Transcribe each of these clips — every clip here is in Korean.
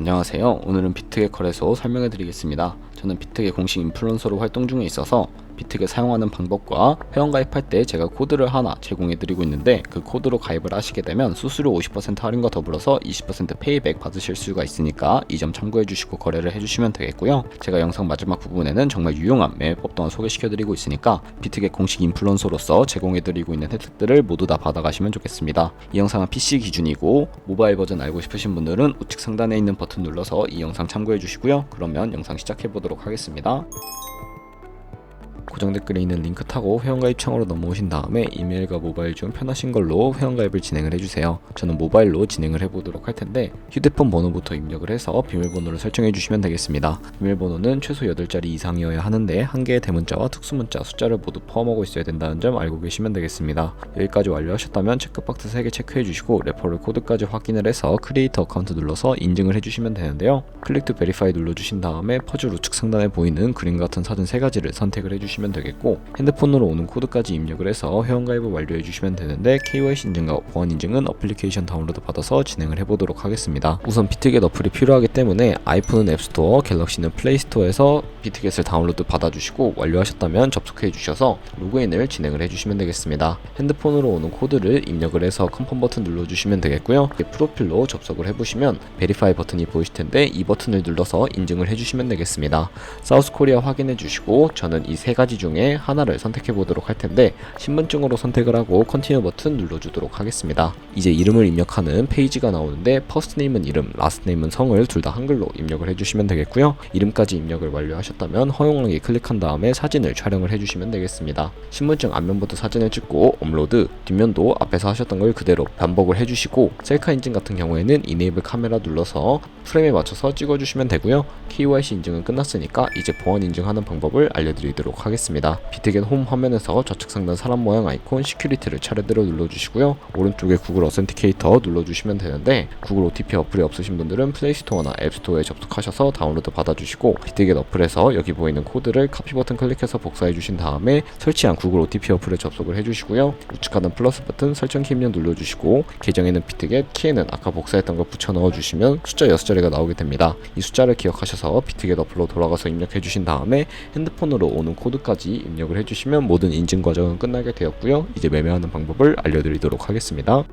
안녕하세요. 오늘은 비트겟 거래소 설명해 드리겠습니다. 저는 비트겟 공식 인플루언서로 활동 중에 있어서 비트겟 사용하는 방법과 회원 가입할 때 제가 코드를 하나 제공해 드리고 있는데 그 코드로 가입을 하시게 되면 수수료 50% 할인과 더불어서 20% 페이백 받으실 수가 있으니까 이 점 참고해 주시고 거래를 해 주시면 되겠고요. 제가 영상 마지막 부분에는 정말 유용한 매매법 또한 소개시켜 드리고 있으니까 비트겟 공식 인플루언서로서 제공해 드리고 있는 혜택들을 모두 다 받아가시면 좋겠습니다. 이 영상은 PC 기준이고 모바일 버전 알고 싶으신 분들은 우측 상단에 있는 버튼 눌러서 이 영상 참고해 주시고요. 그러면 영상 시작해 보도록 하겠습니다. 고정 댓글에 있는 링크 타고 회원가입 창으로 넘어오신 다음에 이메일과 모바일 중 편하신 걸로 회원가입을 진행을 해주세요. 저는 모바일로 진행을 해보도록 할 텐데 휴대폰 번호부터 입력을 해서 비밀번호를 설정해 주시면 되겠습니다. 비밀번호는 최소 8자리 이상이어야 하는데 한 개의 대문자와 특수문자 숫자를 모두 포함하고 있어야 된다는 점 알고 계시면 되겠습니다. 여기까지 완료하셨다면 체크박스 3개 체크해 주시고 레퍼럴 코드까지 확인을 해서 크리에이터 어카운트 눌러서 인증을 해주시면 되는데요. 클릭 투 베리파이 눌러주신 다음에 퍼즐 우측 상단에 보이는 그림 같은 사진 세 가지를 선택을 해주시면 되겠고 핸드폰으로 오는 코드까지 입력을 해서 회원가입을 완료해 주시면 되는데 KYC 인증과 보안 인증은 어플리케이션 다운로드 받아서 진행을 해보도록 하겠습니다. 우선 비트겟 어플이 필요하기 때문에 아이폰은 앱스토어, 갤럭시는 플레이스토어에서 비트겟을 다운로드 받아주시고 완료하셨다면 접속해 주셔서 로그인을 진행을 해주시면 되겠습니다. 핸드폰으로 오는 코드를 입력을 해서 컨펌 버튼 눌러주시면 되겠고요. 프로필로 접속을 해보시면 베리파이 버튼이 보이실 텐데 이 버튼을 눌러서 인증을 해주시면 되겠습니다. 사우스 코리아 확인해 주시고 저는 이세 가지 중에 하나를 선택해 보도록 할 텐데 신분증으로 선택을 하고 컨티뉴 버튼 눌러주도록 하겠습니다. 이제 이름을 입력하는 페이지가 나오는데 퍼스트 네임은 이름, 라스트 네임은 성을 둘 다 한글로 입력을 해주시면 되겠고요. 이름까지 입력을 완료하셨다면 허용하기 클릭한 다음에 사진을 촬영을 해주시면 되겠습니다. 신분증 앞면부터 사진을 찍고 업로드, 뒷면도 앞에서 하셨던 걸 그대로 반복을 해주시고 셀카 인증 같은 경우에는 이네이블 카메라 눌러서 프레임에 맞춰서 찍어주시면 되고요. KYC 인증은 끝났으니까 이제 보안 인증하는 방법을 알려드리도록 하겠습니다. 비트겟 홈 화면에서 좌측 상단 사람 모양 아이콘 시큐리티를 차례대로 눌러주시고요. 오른쪽에 구글 어센티케이터 눌러주시면 되는데 구글 OTP 어플이 없으신 분들은 플레이스토어나 앱스토어에 접속하셔서 다운로드 받아주시고 비트겟 어플에서 여기 보이는 코드를 카피 버튼 클릭해서 복사해 주신 다음에 설치한 구글 OTP 어플에 접속을 해주시고요. 우측 하단 플러스 버튼 설정 키 입력 눌러주시고 계정에는 비트겟 키에는 아까 복사했던 걸 붙여 넣어주시면 숫자 6자리가 나오게 됩니다. 이 숫자를 기억하셔서 비트겟 어플로 돌아가서 입력해 주신 다음에 핸드폰으로 오는 코드 까지 입력을 해주시면 모든 인증 과정은 끝나게 되었고요. 이제 매매하는 방법을 알려드리도록 하겠습니다.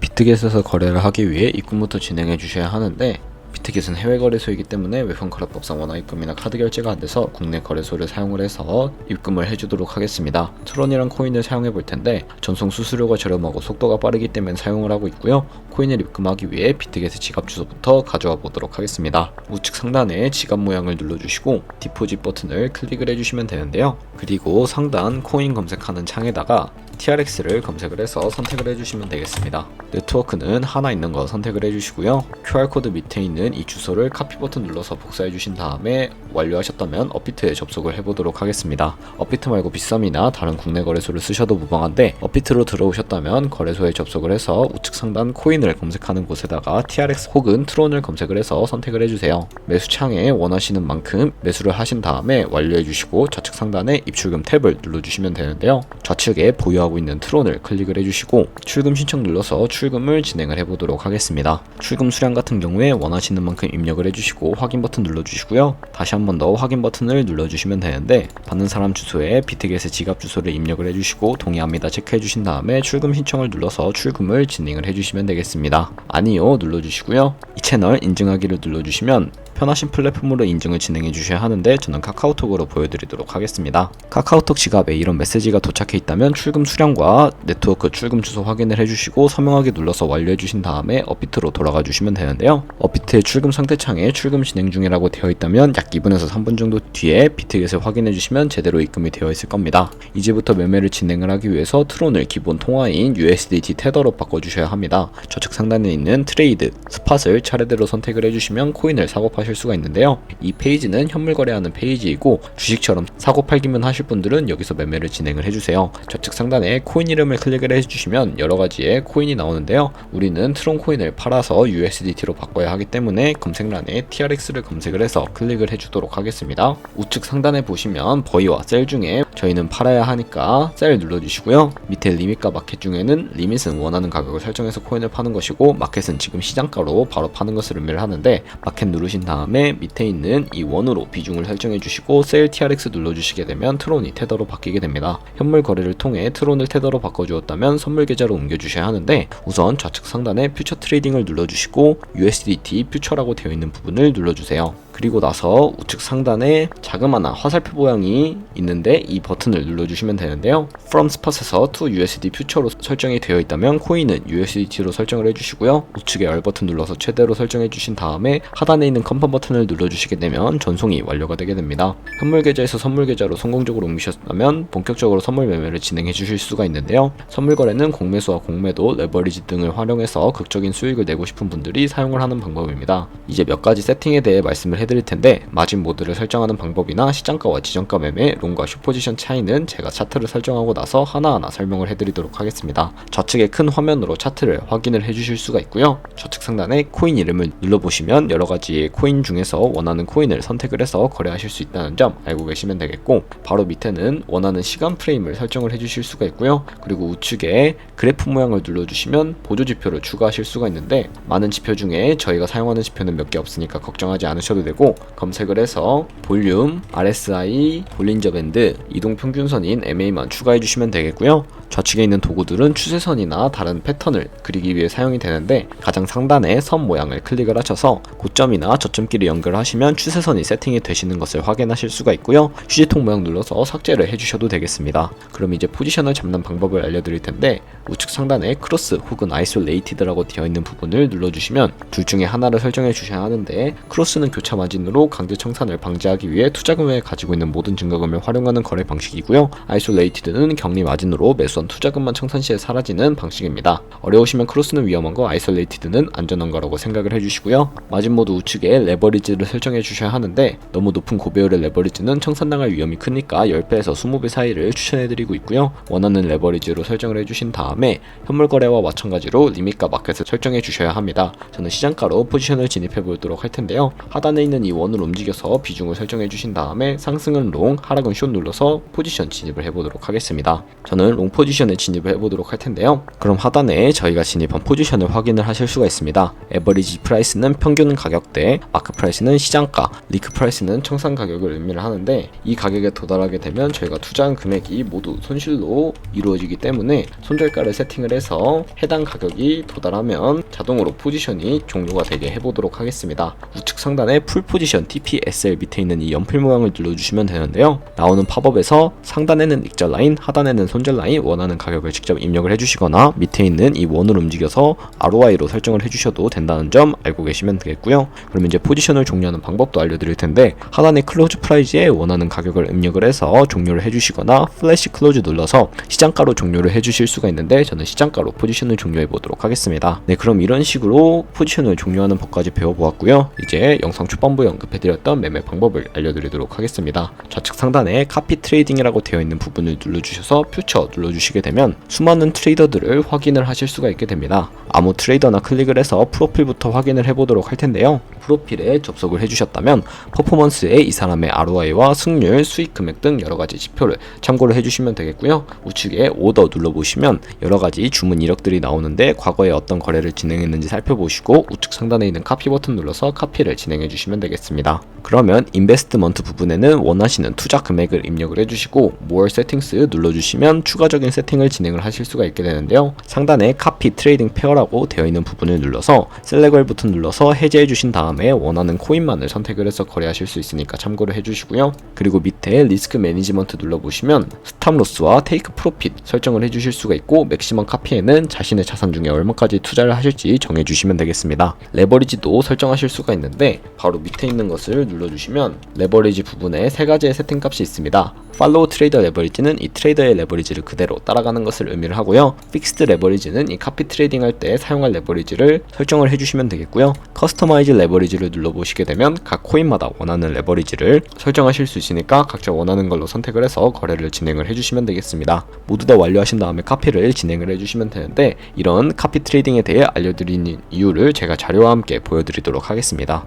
비트겟에서 거래를 하기 위해 입금부터 진행해 주셔야 하는데 비트겟은 해외 거래소이기 때문에 외환 거래법상 원화 입금이나 카드 결제가 안 돼서 국내 거래소를 사용을 해서 입금을 해주도록 하겠습니다. 트론이랑 코인을 사용해 볼 텐데 전송 수수료가 저렴하고 속도가 빠르기 때문에 사용을 하고 있고요. 코인을 입금하기 위해 비트겟의 지갑 주소부터 가져와 보도록 하겠습니다. 우측 상단에 지갑 모양을 눌러주시고 디포짓 버튼을 클릭을 해주시면 되는데요. 그리고 상단 코인 검색하는 창에다가 TRX를 검색을 해서 선택을 해주시면 되겠습니다. 네트워크는 하나 있는 거 선택을 해주시고요. QR코드 밑에 있는 이 주소를 카피 버튼 눌러서 복사해 주신 다음에 완료하셨다면 업비트에 접속을 해보도록 하겠습니다. 업비트 말고 비썸이나 다른 국내 거래소를 쓰셔도 무방한데 업비트로 들어오셨다면 거래소에 접속을 해서 우측 상단 코인을 검색하는 곳에다가 TRX 혹은 트론을 검색을 해서 선택을 해주세요. 매수 창에 원하시는 만큼 매수를 하신 다음에 완료해 주시고 좌측 상단에 입출금 탭을 눌러주시면 되는데요. 좌측에 보유 하고 있는 트론을 클릭을 해주시고 출금 신청 눌러서 출금을 진행을 해보도록 하겠습니다. 출금 수량 같은 경우에 원하시는 만큼 입력을 해주시고 확인 버튼 눌러주시고요. 다시 한 번 더 확인 버튼을 눌러주시면 되는데 받는 사람 주소에 비트겟의 지갑 주소를 입력을 해주시고 동의합니다 체크해 주신 다음에 출금 신청을 눌러서 출금을 진행을 해주시면 되겠습니다. 아니요 눌러주시고요. 이 채널 인증하기를 눌러주시면 편하신 플랫폼으로 인증을 진행해 주셔야 하는데 저는 카카오톡으로 보여드리도록 하겠습니다. 카카오톡 지갑에 이런 메시지가 도착해 있다면 출금 수량과 네트워크 출금 주소 확인을 해주시고 서명하기 눌러서 완료해 주신 다음에 업비트로 돌아가 주시면 되는데요. 업비트의 출금 상태 창에 출금 진행 중이라고 되어 있다면 약 2분에서 3분 정도 뒤에 비트겟을 확인해 주시면 제대로 입금이 되어 있을 겁니다. 이제부터 매매를 진행을 하기 위해서 트론을 기본 통화인 USDT 테더로 바꿔주셔야 합니다. 좌측 상단에 있는 트레이드, 스팟을 차례대로 선택을 해주시면 코인을 사고 파실 수가 있는데요. 이 페이지는 현물 거래하는 페이지이고 주식처럼 사고 팔기만 하실 분들은 여기서 매매를 진행을 해주세요. 좌측 상단에 코인 이름을 클릭을 해주시면 여러 가지의 코인이 나오는데요. 우리는 트론 코인을 팔아서 USDT로 바꿔야 하기 때문에 검색란에 TRX를 검색을 해서 클릭을 해주도록 하겠습니다. 우측 상단에 보시면 버이와 셀 중에 저희는 팔아야 하니까 셀 눌러주시고요. 밑에 리밋과 마켓 중에는 리밋은 원하는 가격을 설정해서 코인을 파는 것이고 마켓은 지금 시장가로 바로 파는 것을 의미를 하는데 마켓 누르신 다음에 밑에 있는 이 원으로 비중을 설정해 주시고 셀 TRX 눌러주시게 되면 트론이 테더로 바뀌게 됩니다. 현물 거래를 통해 트론 을 테더로 바꿔주었다면 선물 계좌로 옮겨주셔야 하는데 우선 좌측 상단에 퓨처 트레이딩을 눌러주시고 USDT 퓨처라고 되어 있는 부분을 눌러주세요. 그리고 나서 우측 상단에 자그마한 화살표 모양이 있는데 이 버튼을 눌러주시면 되는데요. From Spot에서 to USD 퓨처로 설정이 되어 있다면 코인은 USDT로 설정을 해주시고요. 우측에 R 버튼 눌러서 최대로 설정해 주신 다음에 하단에 있는 컨펌 버튼을 눌러주시게 되면 전송이 완료가 되게 됩니다. 현물 계좌에서 선물 계좌로 성공적으로 옮기셨다면 본격적으로 선물 매매를 진행해 주실 수가 있는데요. 선물 거래는 공매수와 공매도, 레버리지 등을 활용해서 극적인 수익을 내고 싶은 분들이 사용을 하는 방법입니다. 이제 몇 가지 세팅에 대해 말씀을 해드릴 텐데 마진 모드를 설정하는 방법이나 시장가와 지정가 매매, 롱과 슈포지션 차이는 제가 차트를 설정하고 나서 하나하나 설명을 해드리도록 하겠습니다. 좌측에 큰 화면으로 차트를 확인을 해주실 수가 있고요. 좌측 상단에 코인 이름을 눌러보시면 여러 가지의 코인 중에서 원하는 코인을 선택을 해서 거래하실 수 있다는 점 알고 계시면 되겠고 바로 밑에는 원하는 시간 프레임을 설정을 해주실 수가 있고요. 그리고 우측에 그래프 모양을 눌러주시면 보조 지표를 추가하실 수가 있는데 많은 지표 중에 저희가 사용하는 지표는 몇 개 없으니까 걱정하지 않으셔도 되고 검색을 해서 볼륨, RSI, 볼린저 밴드, 이동 평균선인 MA만 추가해 주시면 되겠고요. 좌측에 있는 도구들은 추세선이나 다른 패턴을 그리기 위해 사용이 되는데 가장 상단에 선 모양을 클릭을 하셔서 고점이나 저점끼리 연결하시면 추세선이 세팅이 되시는 것을 확인하실 수가 있고요. 휴지통 모양 눌러서 삭제를 해주셔도 되겠습니다. 그럼 이제 포지션을 잡는 방법을 알려드릴 텐데 우측 상단에 크로스 혹은 아이솔레이티드라고 되어 있는 부분을 눌러주시면 둘 중에 하나를 설정해 주셔야 하는데 크로스는 교차 마진으로 강제 청산을 방지하기 위해 투자금에 가지고 있는 모든 증거금을 활용하는 거래 방식이고요. 아이솔레이티드는 격리 마진으로 매수한 투자금만 청산 시에 사라지는 방식입니다. 어려우시면 크로스는 위험한 거, 아이솔레이티드는 안전한 거라고 생각을 해주시고요. 마진 모드 우측에 레버리지를 설정해 주셔야 하는데 너무 높은 고배율의 레버리지는 청산당할 위험이 크니까 10배에서 20배 사이를 추천해드리고 있고요. 원하는 레버리지로 설정을 해주신 다음에 현물 거래와 마찬가지로 리밋과 마켓을 설정해 주셔야 합니다. 저는 시장가로 포지션을 진입해 보도록 할 텐데요. 하단에 있는 이 원을 움직여서 비중을 설정해 주신 다음에 상승은 롱, 하락은 숏 눌러서 포지션 진입을 해보도록 하겠습니다. 저는 롱 포지션에 진입을 해보도록 할 텐데요. 그럼 하단에 저희가 진입한 포지션을 확인을 하실 수가 있습니다. 에버리지 프라이스는 평균 가격대, 마크 프라이스는 시장가, 리크 프라이스는 청산 가격을 의미를 하는데 이 가격에 도달하게 되면 저희가 투자한 금액이 모두 손실로 이루어지기 때문에 손절가를 세팅을 해서 해당 가격이 도달하면 자동으로 포지션이 종료가 되게 해보도록 하겠습니다. 우측 상단에 풀 포지션 TPSL 밑에 있는 이 연필 모양을 눌러주시면 되는데요. 나오는 팝업에서 상단에는 익절 라인, 하단에는 손절 라인 원하는 가격을 직접 입력을 해주시거나 밑에 있는 이 원을 움직여서 ROI로 설정을 해주셔도 된다는 점 알고 계시면 되겠고요. 그럼 이제 포지션을 종료하는 방법도 알려드릴 텐데 하단의 클로즈 프라이즈에 원하는 가격을 입력을 해서 종료를 해주시거나 플래시 클로즈 눌러서 시장가로 종료를 해주실 수가 있는데 저는 시장가로 포지션을 종료해 보도록 하겠습니다. 네, 그럼 이런 식으로 포지션을 종료하는 법까지 배워보았고요. 이제 영상 초반 부에 언급해드렸던 매매 방법을 알려드리도록 하겠습니다. 좌측 상단에 카피 트레이딩이라고 되어 있는 부분을 눌러주셔서 퓨처 눌러주시게 되면 수많은 트레이더들을 확인을 하실 수가 있게 됩니다. 아무 트레이더나 클릭을 해서 프로필부터 확인을 해보도록 할 텐데요. 프로필에 접속을 해주셨다면 퍼포먼스에 이 사람의 ROI와 승률, 수익 금액 등 여러 가지 지표를 참고를 해주시면 되겠고요. 우측에 오더 눌러보시면 여러 가지 주문 이력들이 나오는데 과거에 어떤 거래를 진행했는지 살펴보시고 우측 상단에 있는 카피 버튼 눌러서 카피를 진행해 주시면 되겠습니다. 그러면 인베스트먼트 부분에는 원하시는 투자 금액을 입력을 해주시고 More Settings를 눌러주시면 추가적인 세팅을 진행을 하실 수가 있게 되는데요. 상단에 카피 트레이딩 페어라고 되어 있는 부분을 눌러서 셀렉을 버튼 눌러서 해제해 주신 다음에 원하는 코인만을 선택을 해서 거래하실 수 있으니까 참고를 해주시고요. 그리고 밑에 리스크 매니지먼트 눌러보시면 스탑 로스와 테이크 프로핏 설정을 해주실 수가 있고 맥시멈 카피에는 자신의 자산 중에 얼마까지 투자를 하실지 정해주시면 되겠습니다. 레버리지도 설정하실 수가 있는데 바로 밑에 있는 것을 눌러주시면 레버리지 부분에 세 가지의 세팅 값이 있습니다. 팔로우 트레이더 레버리지는 이 트레이더의 레버리지를 그대로 따라가는 것을 의미를 하고요. 픽스드 레버리지는 이 카피 트레이딩 할 때 사용할 레버리지를 설정을 해주시면 되겠고요. 커스터마이즈 레버리지를 눌러보시게 되면 각 코인마다 원하는 레버리지를 설정하실 수 있으니까 각자 원하는 걸로 선택을 해서 거래를 진행을 해주시면 되겠습니다. 모두 다 완료하신 다음에 카피를 진행을 해주시면 되는데 이런 카피 트레이딩에 대해 알려드리는 이유를 제가 자료와 함께 보여드리도록 하겠습니다.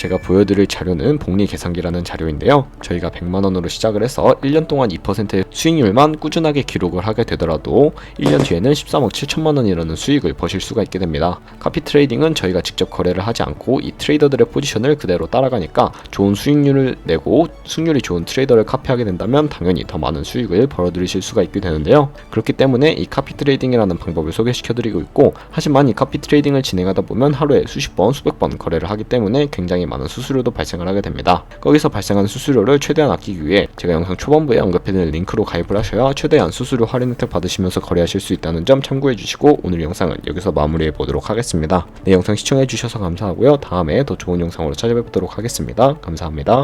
제가 보여드릴 자료는 복리 계산기라는 자료인데요. 저희가 100만 원으로 시작을 해서 1년 동안 2%의 수익률만 꾸준하게 기록을 하게 되더라도 1년 뒤에는 13억 7천만 원이라는 수익을 버실 수가 있게 됩니다. 카피 트레이딩은 저희가 직접 거래를 하지 않고 이 트레이더들의 포지션을 그대로 따라가니까 좋은 수익률을 내고 승률이 좋은 트레이더를 카피하게 된다면 당연히 더 많은 수익을 벌어들이실 수가 있게 되는데요. 그렇기 때문에 이 카피 트레이딩이라는 방법을 소개시켜드리고 있고 하지만 이 카피 트레이딩을 진행하다 보면 하루에 수십 번, 수백 번 거래를 하기 때문에 굉장히 많은 수수료도 발생을 하게 됩니다. 거기서 발생하는 수수료를 최대한 아끼기 위해 제가 영상 초반부에 언급해드린 링크로 가입을 하셔야 최대한 수수료 할인 혜택 받으시면서 거래하실 수 있다는 점 참고해 주시고 오늘 영상은 여기서 마무리해 보도록 하겠습니다. 네, 영상 시청해 주셔서 감사하고요. 다음에 더 좋은 영상으로 찾아뵙도록 하겠습니다. 감사합니다.